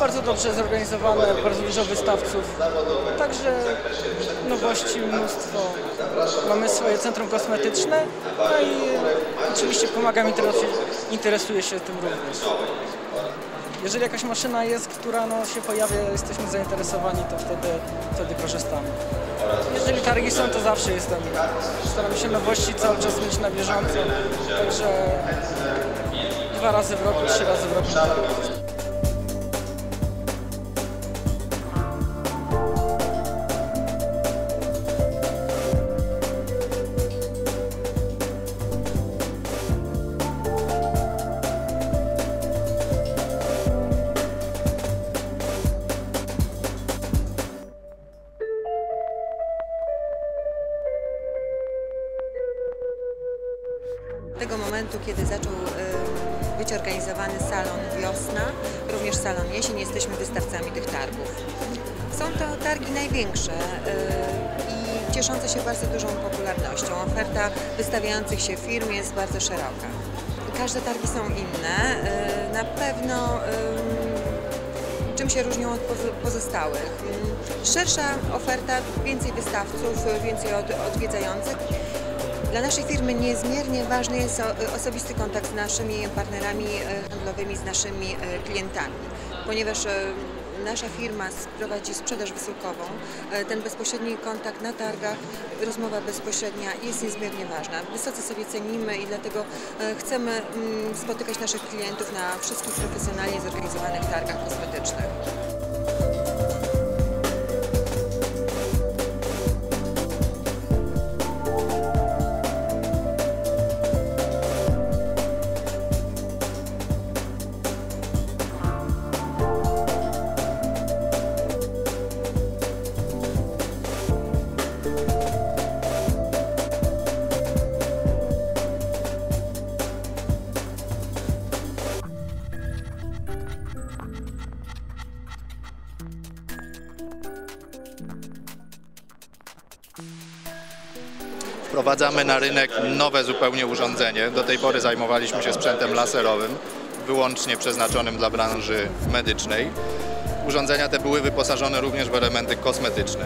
bardzo dobrze zorganizowane, bardzo dużo wystawców, także nowości mnóstwo. Mamy swoje centrum kosmetyczne, no i oczywiście pomagam, interesuje, interesuję się tym również. Jeżeli jakaś maszyna jest, która no, się pojawia, jesteśmy zainteresowani, to wtedy, wtedy korzystamy. Jeżeli targi są, to zawsze jestem. Staram się nowości cały czas mieć na bieżąco, także dwa razy w roku, trzy razy w roku. Tego momentu, kiedy zaczął być organizowany salon wiosna, również salon jesień, jesteśmy wystawcami tych targów. Są to targi największe i cieszące się bardzo dużą popularnością. Oferta wystawiających się firm jest bardzo szeroka. Każde targi są inne. Na pewno czym się różnią od pozo- pozostałych. Szersza oferta, więcej wystawców, więcej od, odwiedzających. Dla naszej firmy niezmiernie ważny jest o- osobisty kontakt z naszymi partnerami e, handlowymi, z naszymi e, klientami, ponieważ nasza firma prowadzi sprzedaż wysyłkową. Ten bezpośredni kontakt na targach, rozmowa bezpośrednia jest niezmiernie ważna. Wysoce sobie cenimy i dlatego chcemy mm, spotykać naszych klientów na wszystkich profesjonalnie zorganizowanych targach kosmetycznych. Wprowadzamy na rynek nowe zupełnie urządzenie. Do tej pory zajmowaliśmy się sprzętem laserowym, wyłącznie przeznaczonym dla branży medycznej. Urządzenia te były wyposażone również w elementy kosmetyczne.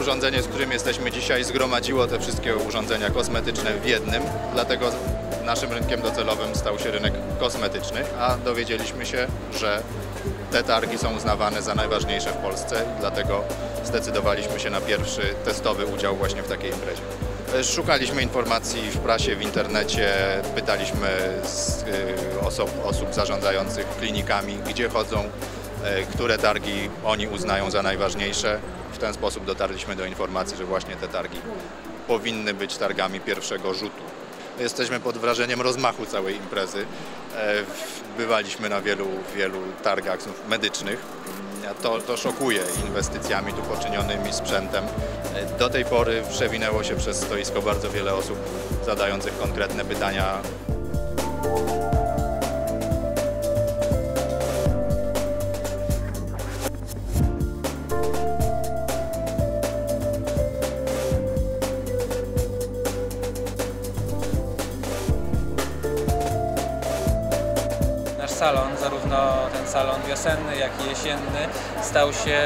Urządzenie, z którym jesteśmy dzisiaj, zgromadziło te wszystkie urządzenia kosmetyczne w jednym, dlatego naszym rynkiem docelowym stał się rynek kosmetyczny, a dowiedzieliśmy się, że te targi są uznawane za najważniejsze w Polsce dlatego zdecydowaliśmy się na pierwszy testowy udział właśnie w takiej imprezie. Szukaliśmy informacji w prasie, w internecie, pytaliśmy y, osób, osób zarządzających klinikami, gdzie chodzą, y, które targi oni uznają za najważniejsze. W ten sposób dotarliśmy do informacji, że właśnie te targi powinny być targami pierwszego rzutu. Jesteśmy pod wrażeniem rozmachu całej imprezy. E, Bywaliśmy na wielu, wielu targach medycznych. To, to szokuje inwestycjami tu poczynionymi, sprzętem. Do tej pory przewinęło się przez stoisko bardzo wiele osób zadających konkretne pytania Nasz salon, zarówno salon wiosenny, jak i jesienny, stał się,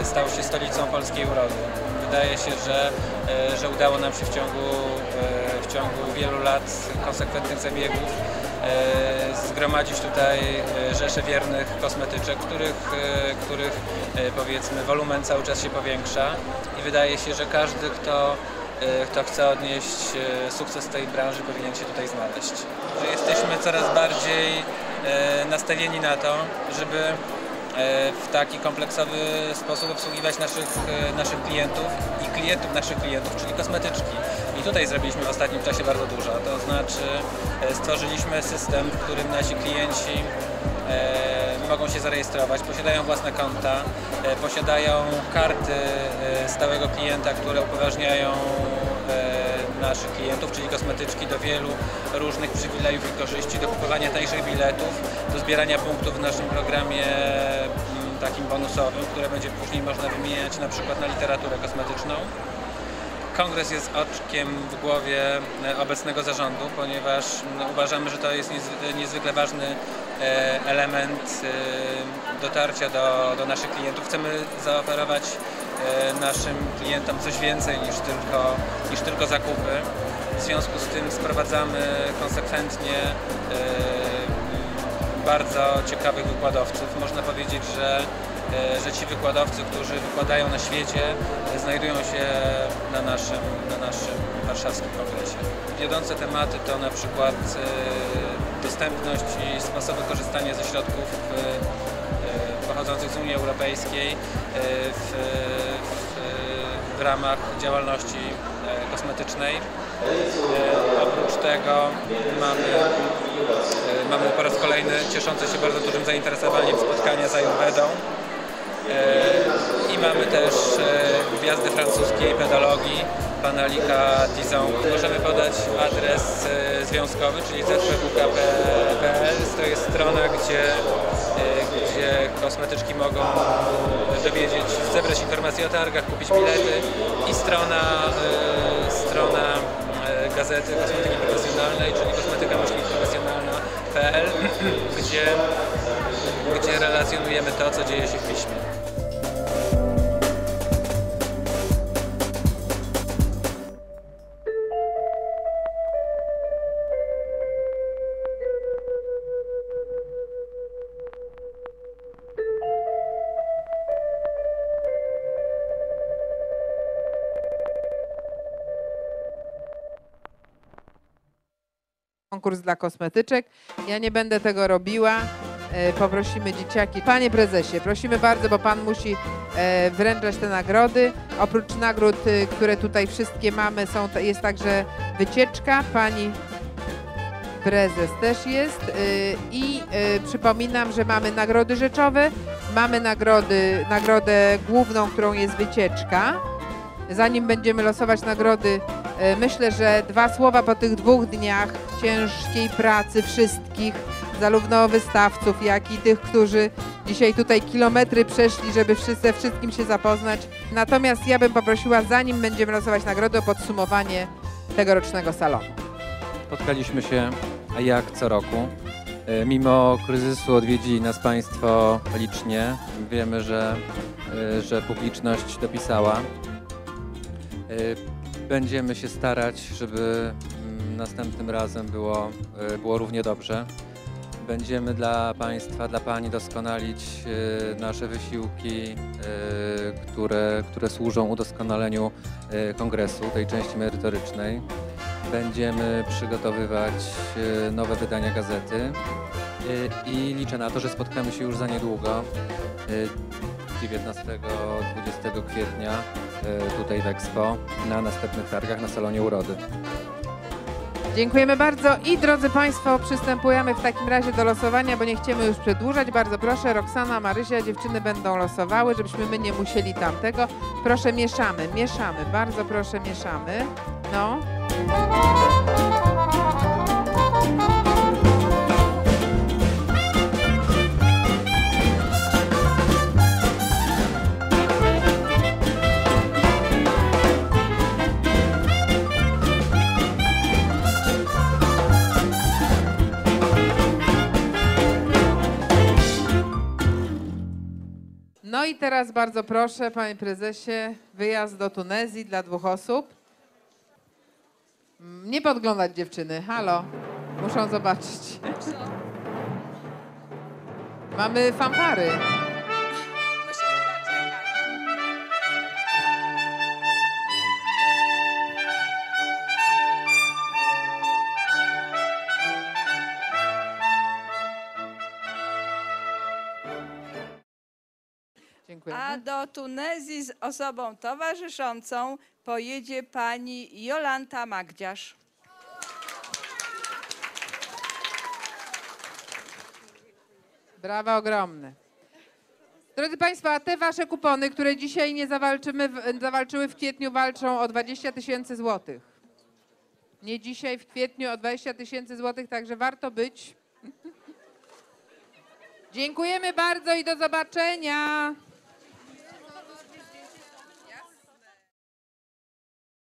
e, stał się stolicą polskiej urody. Wydaje się, że, e, że udało nam się w ciągu, e, w ciągu wielu lat konsekwentnych zabiegów e, zgromadzić tutaj e, rzesze wiernych kosmetyczek, których, e, których e, powiedzmy wolumen cały czas się powiększa i wydaje się, że każdy, kto e, kto chce odnieść e, sukces tej branży, powinien się tutaj znaleźć. Jesteśmy coraz bardziej e, nastawieni na to, żeby e, w taki kompleksowy sposób obsługiwać naszych, e, naszych klientów i klientów naszych klientów, czyli kosmetyczki. I tutaj zrobiliśmy w ostatnim czasie bardzo dużo. To znaczy e, stworzyliśmy system, w którym nasi klienci e, mogą się zarejestrować, posiadają własne konta, e, posiadają karty e, stałego klienta, które upoważniają e, naszych klientów, czyli kosmetyczki do wielu różnych przywilejów i korzyści, do kupowania tańszych biletów, do zbierania punktów w naszym programie mm, takim bonusowym, które będzie później można wymieniać na przykład na literaturę kosmetyczną. Kongres jest oczkiem w głowie e, obecnego zarządu, ponieważ mm, uważamy, że to jest niezwy- niezwykle ważny e, element e, dotarcia do, do naszych klientów. Chcemy zaoferować naszym klientom coś więcej niż tylko, niż tylko zakupy. W związku z tym sprowadzamy konsekwentnie e, bardzo ciekawych wykładowców. Można powiedzieć, że, e, że ci wykładowcy, którzy wykładają na świecie, e, znajdują się na naszym, na naszym warszawskim kongresie. Wiodące tematy to na przykład e, dostępność i sposoby korzystania ze środków e, e, pochodzących z Unii Europejskiej e, w, w, w ramach działalności e, kosmetycznej. E, Oprócz tego mamy, e, mamy po raz kolejny cieszące się bardzo dużym zainteresowaniem spotkania z Ayurvedą. E, I mamy też e, gwiazdy francuskiej pedologii, pana Lika Dizon. Możemy podać adres e, związkowy, czyli zpwk.pl. To jest strona, gdzie, e, gdzie kosmetyczki mogą dowiedzieć, zebrać informacje o targach, kupić bilety i strona, e, strona e, gazety Kosmetyki Profesjonalnej, czyli kosmetyka profesjonalna.pl, gdzie, gdzie relacjonujemy to, co dzieje się w piśmie. Konkurs dla kosmetyczek. Ja nie będę tego robiła. E, Poprosimy dzieciaki. Panie prezesie, prosimy bardzo, bo pan musi e, wręczać te nagrody. Oprócz nagród, e, które tutaj wszystkie mamy, są, jest także wycieczka. Pani prezes też jest. e, I e, przypominam, że mamy nagrody rzeczowe, mamy nagrody, nagrodę główną, którą jest wycieczka. Zanim będziemy losować nagrody, myślę, że dwa słowa po tych dwóch dniach ciężkiej pracy wszystkich, zarówno wystawców, jak i tych, którzy dzisiaj tutaj kilometry przeszli, żeby ze wszystkim się zapoznać. Natomiast ja bym poprosiła, zanim będziemy losować nagrody, o podsumowanie tegorocznego salonu. Spotkaliśmy się jak co roku. E, Mimo kryzysu odwiedzili nas Państwo licznie. Wiemy, że, e, że publiczność dopisała. Będziemy się starać, żeby mm, następnym razem było, e, było równie dobrze. Będziemy dla Państwa, dla Pani doskonalić e, nasze wysiłki, e, które, które służą udoskonaleniu kongresu, tej części merytorycznej. Będziemy przygotowywać nowe wydania gazety i liczę na to, że spotkamy się już za niedługo, e, 19-20 kwietnia tutaj w Expo na następnych targach na Salonie Urody. Dziękujemy bardzo i drodzy Państwo, przystępujemy w takim razie do losowania, bo nie chcemy już przedłużać. Bardzo proszę, Roxana, Marysia, dziewczyny będą losowały, żebyśmy my nie musieli tamtego. Proszę, mieszamy, mieszamy, bardzo proszę, mieszamy. No. I teraz bardzo proszę, panie prezesie, wyjazd do Tunezji dla dwóch osób. Mm, Nie podglądać dziewczyny, halo, muszą zobaczyć. Mamy fanfary. Dziękuję. A do Tunezji z osobą towarzyszącą pojedzie pani Jolanta Magdziarz. Brawa ogromne. Drodzy Państwo, a te Wasze kupony, które dzisiaj nie zawalczymy, zawalczyły w kwietniu, walczą o 20 tysięcy złotych. Nie dzisiaj, w kwietniu o 20 tysięcy złotych, także warto być. Dziękujemy bardzo i do zobaczenia.